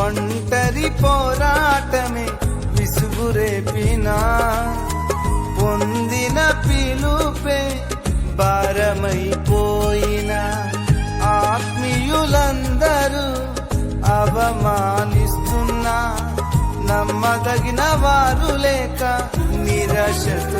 ఒంటరి పోరాటమే విసుగురేపినా పొందిన పిలుపే భారమైపోయిన. ఆత్మీయులందరూ అవమానిస్తున్నా నమ్మదగిన వారు లేక నిరాశతో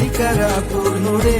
বালিকারা পুনরে